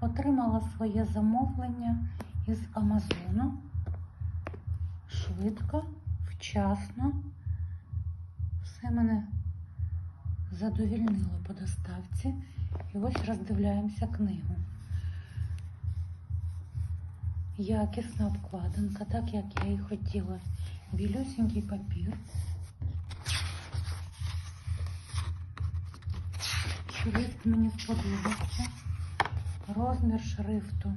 Отримала своє замовлення із Амазону. Швидко, вчасно. Все мене задовільнило по доставці. І ось роздивляємося книгу. Якісна обкладинка, так як я і хотіла. Білюсінький папір. Шрифт мені сподобався. Розмір шрифту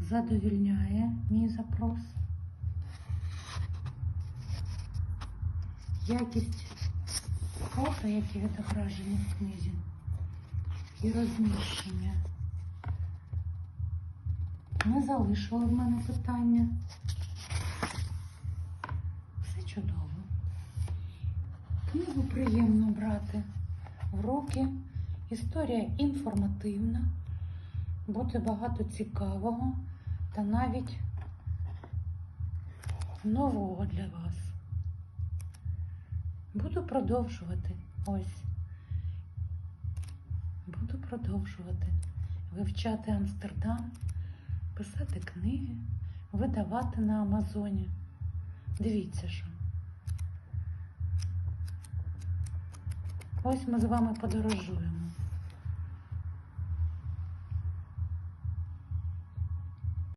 задовільняє мій запрос. Якість фото, які відображені в книзі, і розміщення. Не залишили в мене питання. Все чудово. Книгу приємно брати в руки. Історія інформативна, буде багато цікавого та навіть нового для вас. Буду продовжувати ось. Буду продовжувати вивчати Амстердам, писати книги, видавати на Амазоні. Дивіться що. Ось ми з вами подорожуємо.